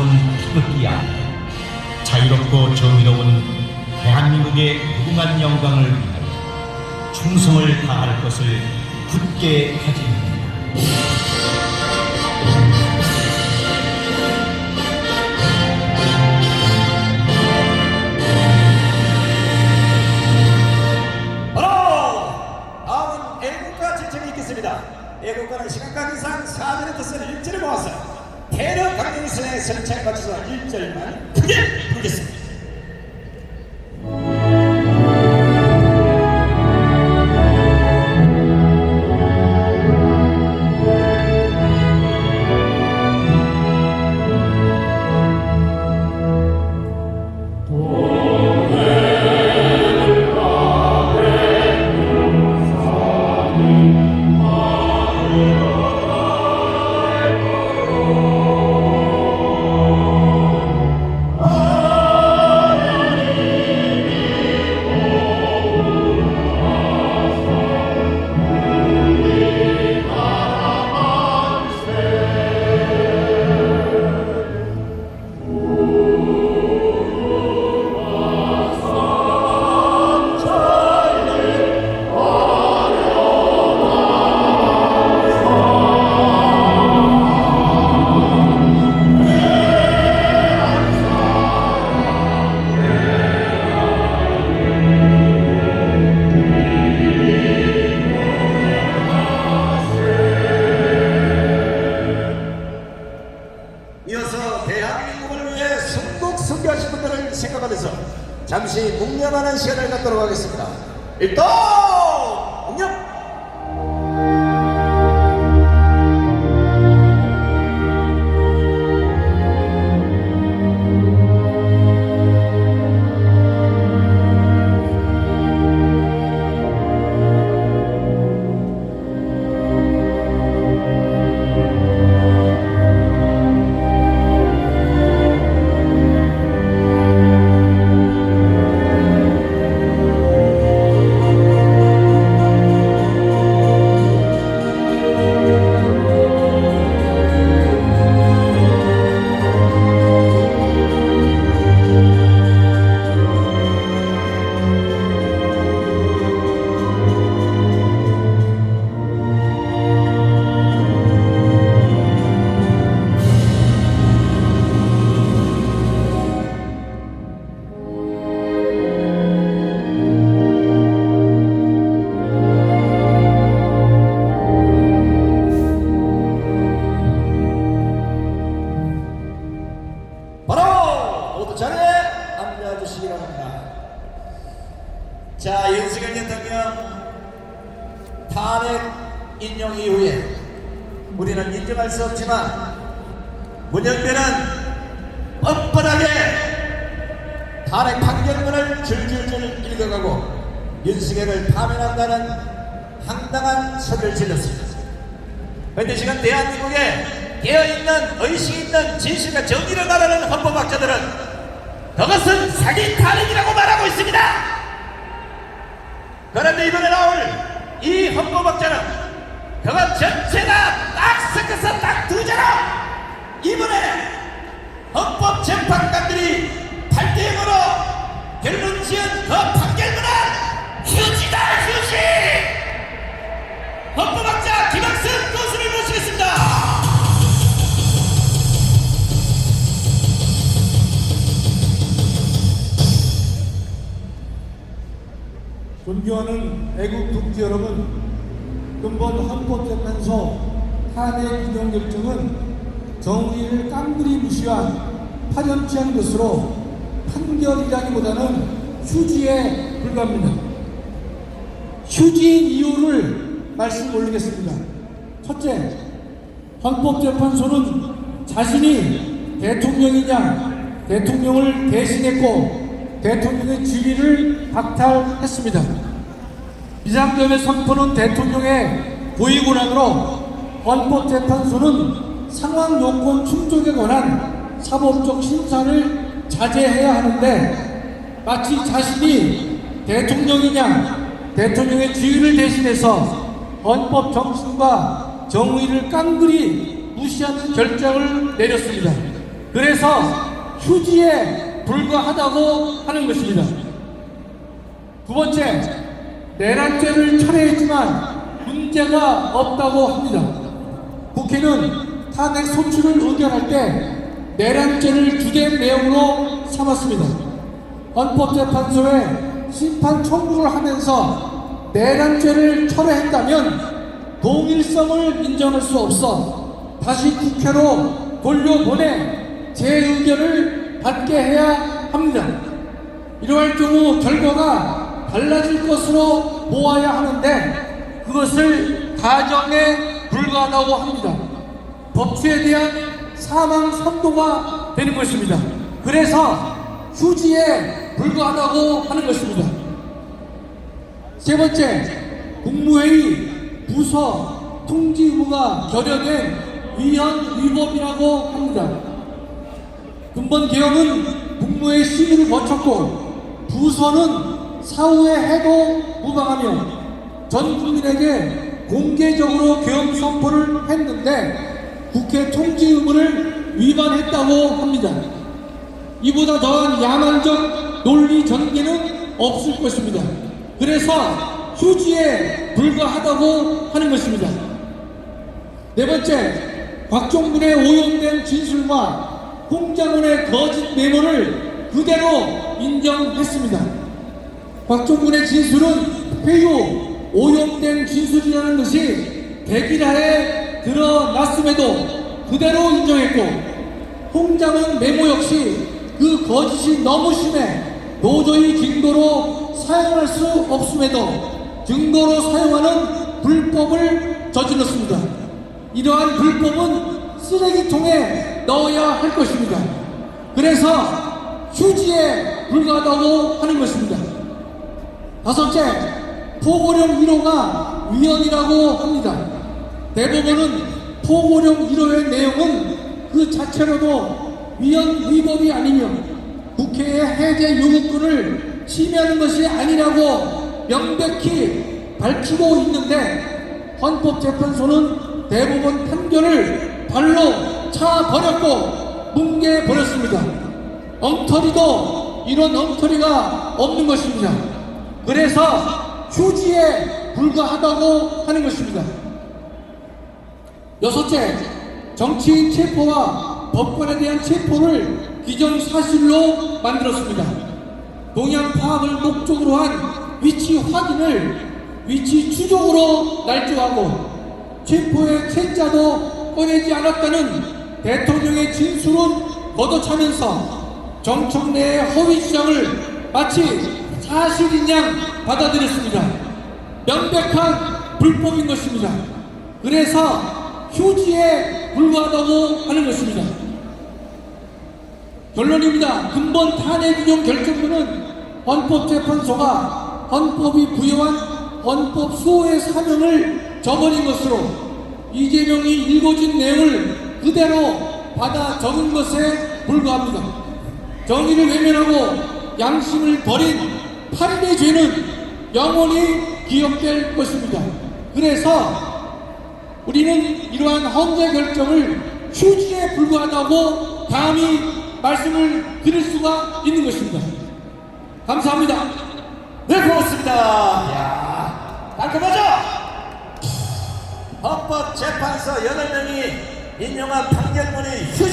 아름다운 태극기 아래 자유롭고 정의로운 대한민국의 무궁한 영광을 위하여 충성을 다할 것을 굳게 다짐합니다. 강령선의 설치에 맞춰서 1절만 크게 부르겠습니다. 잠시 묵념하는 시간을 갖도록 하겠습니다. 일동 앉아주시기 바랍니다. 자, 윤석열 대통령 탄핵 인용 이후에 우리는 인정할 수 없지만 문영배는 뻔뻔하게 탄핵 판결문을 줄줄줄 읽어가고 윤석열을 파면한다는 황당한 소리를 질렀습니다. 그런데 지금 대한민국에 깨어있는 의식 있는 진실과 정의를 말하는 헌법학자들은 그것은 사기 탄핵이라고 말하고 있습니다. 그런데 이번에 나올 이 헌법학자는 그것 전체가 딱 섞어서 딱 두 자로 이번에 헌법재판관들이 8대0으로 결론 지은 그 존경하는 애국 동지 여러분, 근본 헌법재판소 탄핵 인용 결정은 정의를 깡그리 무시한 파렴치한 것으로 판결이라기보다는 휴지에 불과합니다. 휴지인 이유를 말씀 올리겠습니다. 첫째, 헌법재판소는 자신이 대통령이냐 대통령을 대신했고 대통령의 지위를 박탈했습니다. 비상점의 선포는 대통령의 고위권한으로 헌법 재판소는 상황 요건 충족에 관한 사법적 심사를 자제해야 하는데 마치 자신이 대통령이냐 대통령의 지위를 대신해서 헌법 정신과 정의를 깡그리 무시하는 결정을 내렸습니다. 그래서 휴지에 불과하다고 하는 것입니다. 두 번째, 내란죄를 철회했지만 문제가 없다고 합니다. 국회는 탄핵 소추를 의결할 때 내란죄를 주된 내용으로 삼았습니다. 헌법재판소에 심판 청구를 하면서 내란죄를 철회했다면 동일성을 인정할 수 없어 다시 국회로 돌려보내 재의결을 받게 해야 합니다. 이러할 경우 결과가 달라질 것으로 보아야 하는데 그것을 가정에 불과하다고 합니다. 법치에 대한 사망 선도가 되는 것입니다. 그래서 휴지에 불과하다고 하는 것입니다. 세 번째, 국무회의 부서 통지 의무가 결여된 위헌 위법이라고 합니다. 근본 개혁은 국무회의 심의를 거쳤고 부서는 사후에 해도 무방하며 전 국민에게 공개적으로 계엄 선포를 했는데 국회 통지 의무를 위반했다고 합니다. 이보다 더한 야만적 논리 전개는 없을 것입니다. 그래서 휴지에 불과하다고 하는 것입니다. 네 번째, 곽종군의 오염된 진술과 홍장군의 거짓 메모를 그대로 인정했습니다. 곽종군의 진술은 회유, 오염된 진술이라는 것이 백일하에 드러났음에도 그대로 인정했고 홍장은 메모 역시 그 거짓이 너무 심해 도저히 증거로 사용할 수 없음에도 증거로 사용하는 불법을 저질렀습니다. 이러한 불법은 쓰레기통에 넣어야 할 것입니다. 그래서 휴지에 불과하다고 하는 것입니다. 다섯째, 포고령 1호가 위헌이라고 합니다. 대법원은 포고령 1호의 내용은 그 자체로도 위헌 위법이 아니며 국회의 해제 요구권을 침해하는 것이 아니라고 명백히 밝히고 있는데 헌법재판소는 대법원 판결을 발로 차 버렸고 뭉개 버렸습니다. 엉터리도 이런 엉터리가 없는 것입니다. 그래서 휴지에 불과하다고 하는 것입니다. 여섯째, 정치인 체포와 법관에 대한 체포를 기정사실로 만들었습니다. 동향 파악을 목적으로 한 위치 확인을 위치 추적으로 날조하고 체포의 채자도 꺼내지 않았다는 대통령의 진술은 걷어차면서 정청 내의 허위 주장을 마치 사실인 양 받아들였습니다. 명백한 불법인 것입니다. 그래서 휴지에 불과하다고 하는 것입니다. 결론입니다. 근본 탄핵 규정 결정문은 헌법재판소가 헌법이 부여한 헌법 수호의 사명을 저버린 것으로 이재명이 읽어준 내용을 그대로 받아 적은 것에 불과합니다. 정의를 외면하고 양심을 버린 8인의 죄는 영원히 기억될 것입니다. 그래서 우리는 이러한 헌재 결정을 휴지에 불과하다고 감히 말씀을 드릴 수가 있는 것입니다. 감사합니다. 네, 고맙습니다. 야 깔끔하죠? 헌법재판소 8명이 인용한 판결문이 휴지